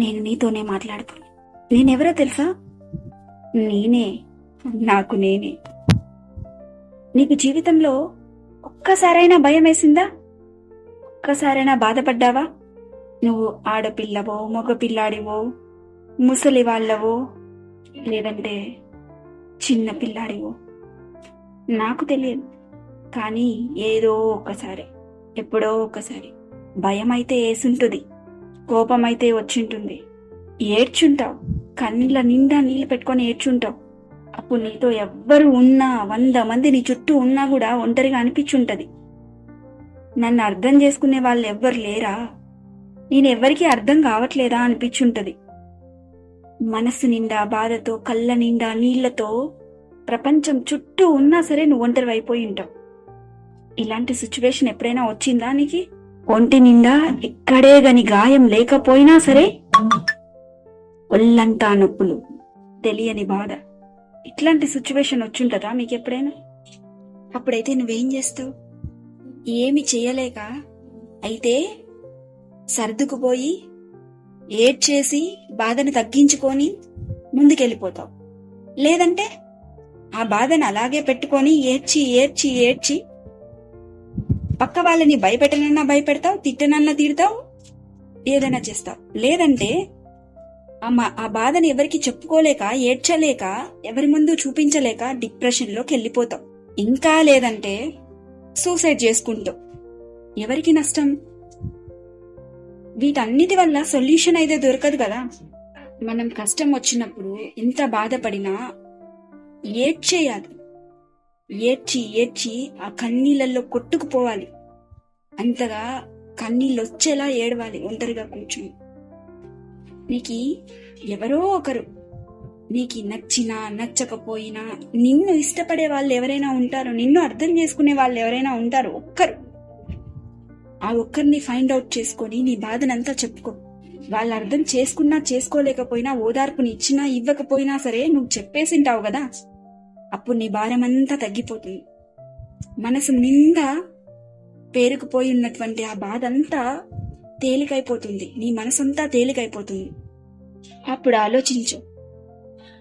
నేను నీతోనే మాట్లాడుతాను నేనెవరో తెలుసా? నేనే. నాకు నేనే. నీకు జీవితంలో ఒక్కసారైనా భయం వేసిందా ఒక్కసారైనా బాధపడ్డావా? నువ్వు ఆడపిల్లవో మగపిల్లాడివో ముసలి వాళ్ళవో లేదంటే చిన్న పిల్లాడివో? నాకు తెలియదు. కానీ ఏదో ఒకసారి ఎప్పుడో ఒకసారి భయం అయితే వేసుంటుంది కోపం అయితే వచ్చింటుంది. ఏడ్చుంటావు. కన్నీళ్ళ నిండా నీళ్ళు పెట్టుకొని ఏడ్చుంటావు. అప్పుడు నీతో ఎవ్వరు ఉన్నా వంద మంది నీ చుట్టూ ఉన్నా కూడా ఒంటరిగా అనిపించుంటది. నన్ను అర్థం చేసుకునే వాళ్ళు ఎవ్వరు లేరా? నేను ఎవ్వరికీ అర్థం కావట్లేదా అనిపించుంటది. మనసు నిండా బాధతో కళ్ళ నిండా నీళ్ళతో ప్రపంచం చుట్టూ ఉన్నా సరే నువ్వు ఒంటరి అయిపోయి ఉంటావు. ఇలాంటి సిచ్యువేషన్ ఎప్పుడైనా వచ్చిందా నీకు? ఒంటి నిండా ఎక్కడే గని గాయం లేకపోయినా సరే ఒళ్ళంతా నొప్పులు. తెలియని బాధ. ఇట్లాంటి సిచ్యువేషన్ వచ్చుంటదా మీకు ఎప్పుడైనా అప్పుడైతే నువ్వేం చేస్తావు? ఏమి చేయలేక అయితే సర్దుకుపోయి ఏడ్చేసి బాధను తగ్గించుకొని ముందుకెళ్ళిపోతావు. లేదంటే ఆ బాధను అలాగే పెట్టుకొని ఏడ్చి ఏడ్చి ఏడ్చి పక్క వాళ్ళని భయపెట్టనన్నా భయపెడతావు తిట్టనన్నా తిడతావు ఏదైనా చేస్తావు. లేదంటే అమ్మ ఆ బాధని ఎవరికి చెప్పుకోలేక ఏడ్చలేక ఎవరి ముందు చూపించలేక డిప్రెషన్లోకి వెళ్ళిపోతావు. ఇంకా లేదంటే సూసైడ్ చేసుకుంటావు. ఎవరికి నష్టం? వీటన్నిటి వల్ల సొల్యూషన్ అయితే దొరకదు కదా. మనం కష్టం వచ్చినప్పుడు ఎంత బాధపడినా ఏడ్చేయాలి. ఏడ్చి ఏడ్చి ఆ కన్నీళ్ళల్లో కొట్టుకుపోవాలి. అంతగా కన్నీళ్ళు వచ్చేలా ఏడవాలి ఒంటరిగా కూర్చుని. నీకు ఎవరో ఒకరు. నీకు నచ్చినా నచ్చకపోయినా నిన్ను ఇష్టపడే వాళ్ళు ఎవరైనా ఉంటారు. నిన్ను అర్థం చేసుకునే వాళ్ళు ఎవరైనా ఉంటారు. ఒక్కరు. ఆ ఒక్కరిని ఫైండ్ అవుట్ చేసుకొని నీ బాధనంతా చెప్పుకో. వాళ్ళు అర్థం చేసుకున్నా చేసుకోలేకపోయినా ఓదార్పుని ఇచ్చినా ఇవ్వకపోయినా సరే నువ్వు చెప్పేసింటావు కదా. అప్పుడు నీ భారమంతా తగ్గిపోతుంది. మనసు నిండా పేరుకుపోయి ఉన్నటువంటి ఆ బాధ అంతా తేలికైపోతుంది. నీ మనసంతా తేలికైపోతుంది. అప్పుడు ఆలోచించు.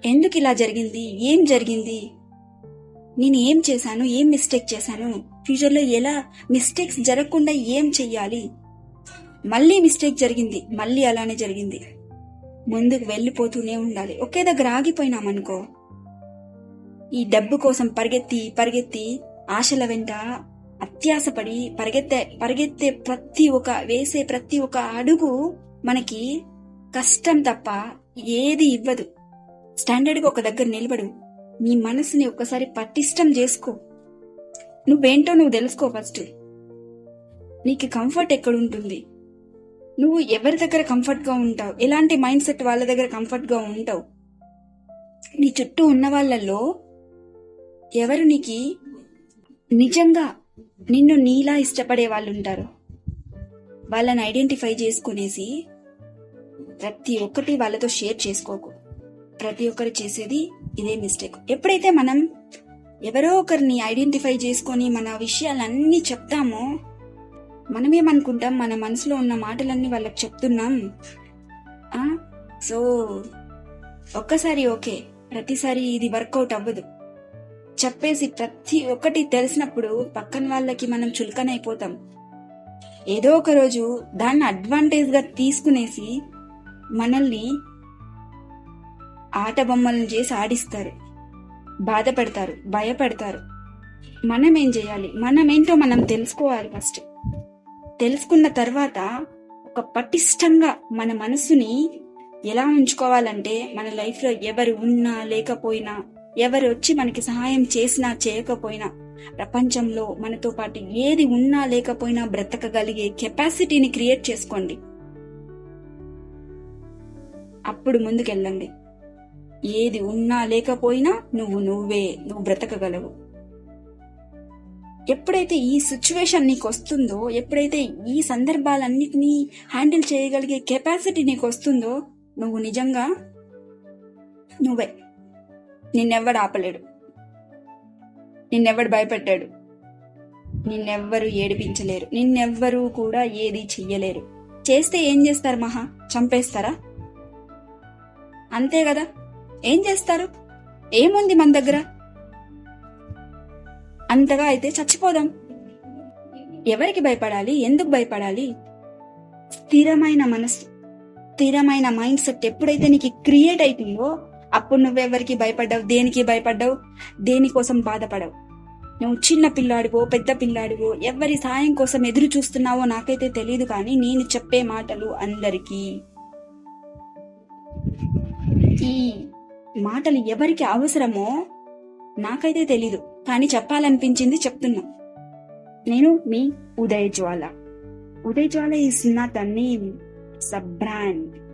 ఎందుకు ఇలా జరిగింది? ఏం జరిగింది? నేను ఏం చేశాను? ఏం మిస్టేక్ చేశాను? ఫ్యూచర్లో ఎలా మిస్టేక్స్ జరగకుండా ఏం చెయ్యాలి? మళ్ళీ మిస్టేక్ జరిగింది. మళ్ళీ అలానే జరిగింది. ముందుకు వెళ్ళిపోతూనే ఉండాలి. ఒకే దగ్గర ఆగిపోయినామనుకో ఈ డబ్బు కోసం పరిగెత్తి పరిగెత్తి ఆశల వెంట అత్యాసపడి పరిగెత్తే పరిగెత్తే ప్రతి ఒక్క వేసే ప్రతి ఒక్క అడుగు మనకి కష్టం తప్ప ఏది ఇవ్వదు. స్టాండర్డ్గా ఒక దగ్గర నిలబడు. నీ మనసుని ఒక్కసారి పటిష్టం చేసుకో. నువ్వేంటో నువ్వు తెలుసుకో ఫస్ట్. నీకు కంఫర్ట్ ఎక్కడుంటుంది? నువ్వు ఎవరి దగ్గర కంఫర్ట్గా ఉంటావు? ఎలాంటి మైండ్ సెట్ వాళ్ళ దగ్గర కంఫర్ట్గా ఉంటావు? నీ చుట్టూ ఉన్న వాళ్ళల్లో ఎవరు నీకి? నిజంగా నిన్ను నీలా ఇష్టపడే వాళ్ళు ఉంటారు వాళ్ళని ఐడెంటిఫై చేసుకునేసి ప్రతి ఒక్కటి వాళ్ళతో షేర్ చేసుకోకు. ప్రతి ఒక్కరు చేసేది ఇదే మిస్టేక్. ఎప్పుడైతే మనం ఎవరో ఒకరిని ఐడెంటిఫై చేసుకొని మన విషయాలన్నీ చెప్తామో మనమేమనుకుంటాం? మన మనసులో ఉన్న మాటలన్నీ వాళ్ళకి చెప్తున్నాం. సో ఒక్కసారి ఓకే. ప్రతిసారి ఇది వర్కౌట్ అవ్వదు. చెప్పేసి ప్రతి ఒక్కటి తెలిసినప్పుడు పక్కన వాళ్ళకి మనం చులకనైపోతాం. ఏదో ఒక రోజు దాన్ని అడ్వాంటేజ్గా తీసుకునేసి మనల్ని ఆట బొమ్మలను చేసి ఆడిస్తారు. బాధపడతారు భయపడతారు. మనం ఏం చేయాలి? మనం ఏంటో మనం తెలుసుకోవాలి ఫస్ట్. తెలుసుకున్న తర్వాత ఒక పటిష్టంగా మన మనసుని ఎలా ఉంచుకోవాలంటే మన లైఫ్లో ఎవరు ఉన్నా లేకపోయినా ఎవరు వచ్చి మనకి సహాయం చేసినా చేయకపోయినా ప్రపంచంలో మనతో పాటు ఏది ఉన్నా లేకపోయినా బ్రతకగలిగే కెపాసిటీని క్రియేట్ చేసుకోండి. అప్పుడు ముందుకెళ్ళండి. ఏది ఉన్నా లేకపోయినా నువ్వు నువ్వే నువ్వు బ్రతకగలవు. ఎప్పుడైతే ఈ సిచ్యువేషన్ నీకు వస్తుందో ఎప్పుడైతే ఈ సందర్భాలన్నిటినీ హ్యాండిల్ చేయగలిగే కెపాసిటీ నీకు వస్తుందో నువ్వు నిజంగా నువ్వే. నిన్నెవ్వడు ఆపలేడు. నిన్నెవ్వడు భయపెట్టాడు. నిన్నెవ్వరు ఏడిపించలేరు. నిన్నెవ్వరూ కూడా ఏది చెయ్యలేరు. చేస్తే ఏం చేస్తారు మహా? చంపేస్తారా? అంతే కదా? ఏం చేస్తారు? ఏముంది మన దగ్గర? అంతగా అయితే చచ్చిపోదాం. ఎవరికి భయపడాలి? ఎందుకు భయపడాలి? స్థిరమైన మనసు. స్థిరమైన మైండ్ సెట్ ఎప్పుడైతే నీకు క్రియేట్ అవుతుందో అప్పుడు నువ్వెవరికి భయపడ్డావు? దేనికి భయపడ్డావు? దేనికోసం బాధపడవు? నువ్వు చిన్న పిల్లాడివో పెద్ద పిల్లాడివో ఎవరి సాయం కోసం ఎదురు చూస్తున్నావో నాకైతే తెలియదు కానీ నేను చెప్పే మాటలు అందరికీ. ఈ మాటలు ఎవరికి అవసరమో నాకైతే తెలీదు కానీ చెప్పాలనిపించింది చెప్తున్నా. నేను మీ Uday Jwala Uday Jwala is not a sub brand